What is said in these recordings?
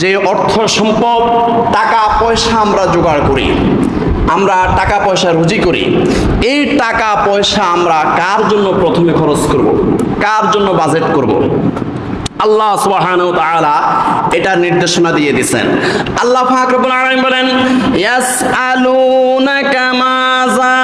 যে অর্থ সম্পদ, টাকা, পয়সা আমরা জোগাড় করি, আমরা টাকা, পয়সা রুজি করি, এই টাকা, পয়সা আমরা কার জন্য প্রথমে খরচ করব? কার জন্য বাজেট করব? আল্লাহ সুবহানাহু ওয়া তাআলা এটা নির্দেশনা দিয়ে দিবেন আল্লাহ পাক রব্বুল আলামিন বলেন, ইয়াসআলুনাকা মাযা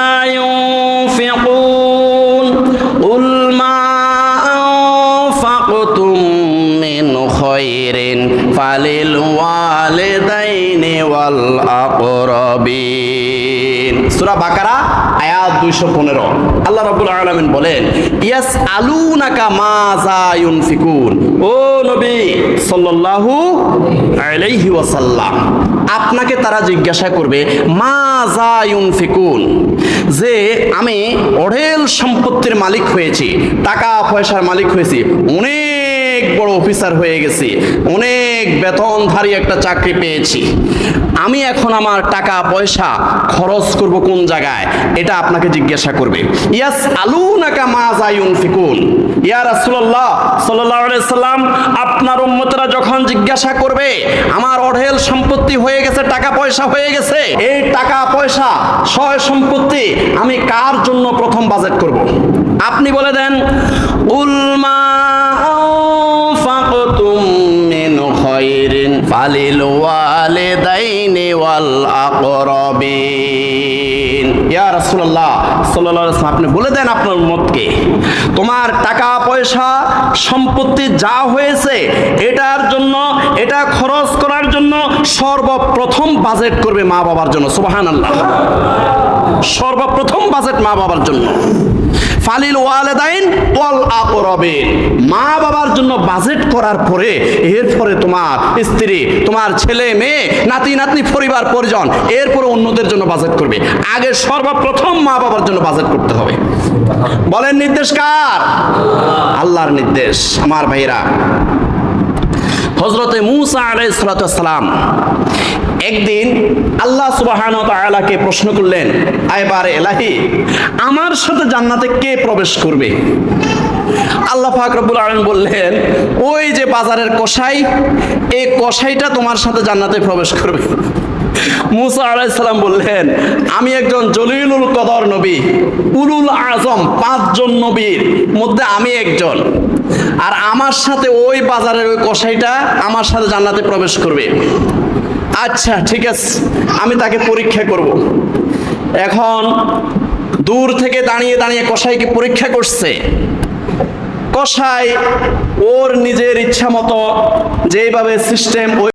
খায়রিন ফালিল ওয়ালিদাইনি ওয়াল আকরাবিন। সূরা বাকারা, আয়াত 215 আল্লাহ রাব্বুল আলামিন বলেন ইয়াস আলুনাকা মাজা ইউনফিকুন। ও নবী সাল্লাল্লাহু আলাইহি ওয়াসাল্লাম, আপনাকে তারা জিজ্ঞাসা করবে মাজা ইউনফিকুন? যে আমি অঢেল সম্পত্তির মালিক হয়েছি, টাকা পয়সার মালিক হয়েছি অনেক বড় অফিসার হয়ে গেছি। অনেক বেতনধারী একটা চাকরি পেয়েছি। আমি এখন আমার টাকা পয়সা খরচ করব কোন জায়গায়? এটা আপনাকে জিজ্ঞাসা করবে। ইয়াস আলু নাকা মাজা ইউনফিকুন ইয়া রাসূলুল্লাহ সাল্লাল্লাহু আলাইহি সাল্লাম, আপনার উম্মতরা যখন জিজ্ঞাসা করবে, আমার অঢেল সম্পত্তি হয়ে গেছে, টাকা পয়সা হয়ে গেছে, এই টাকা পয়সা সয় সম্পত্তি আমি কার জন্য প্রথম বাজেট করব? আপনি বলে দেন উলমা ফালিল ওয়ালিদাইনি ওয়াল আকরাবিন। ইয়া রাসূলুল্লাহ সাল্লাল্লাহু আলাইহি আপনি বলে দেন আপনার উম্মতকে, তোমার টাকা, পয়সা, সম্পত্তি যা হয়েছে, এটার জন্য, এটা খরচ করার জন্য সর্বপ্রথম বাজেট করবে মা বাবার জন্য, সুবহানাল্লাহ। সর্বপ্রথম বাজেট মা বাবার জন্য। ফালিল ওয়ালেদাইন ওয়াল আকরাবিন। মা বাবার জন্য বাজেট করার পরে, এরপরে তোমার স্ত্রী, তোমার ছেলে, মেয়ে, নাতি, নাতনি, পরিবার, পরিজন, এরপরে অন্যদের জন্য বাজেট করবে। আগে সর্বপ্রথম মা বাবার জন্য বাজেট করতে হবে। বলেন নির্দেশ কার? আল্লাহর নির্দেশ, আমার ভাইরা হজরতে মুসা আলাইসালাম একদিন আল্লাহ সুবাহান তালাকে প্রশ্ন করলেন আয়বার এলাহি, আমার সাথে জান্নাতে কে প্রবেশ করবে? আল্লাহ ফাকরবুল আলম বললেন, ওই যে বাজারের কষাই এই কষাইটা তোমার সাথে জান্নাতে প্রবেশ করবে। মুসা বললেন, আমি একজন জলিলুল কদর নবী, উলুল আজম, পাঁচজন নবীর মধ্যে আমি একজন। আর আমার সাথে ওই বাজারের ওই কসাইটা আমার সাথে জান্নাতে প্রবেশ করবে। আচ্ছা ঠিক আছে, আমি তাকে পরীক্ষা করব। এখন দূর থেকে দাঁড়িয়ে দাঁড়িয়ে কসাইকে পরীক্ষা করছে? কসাই ওর নিজের ইচ্ছা মতো যেভাবে সিস্টেম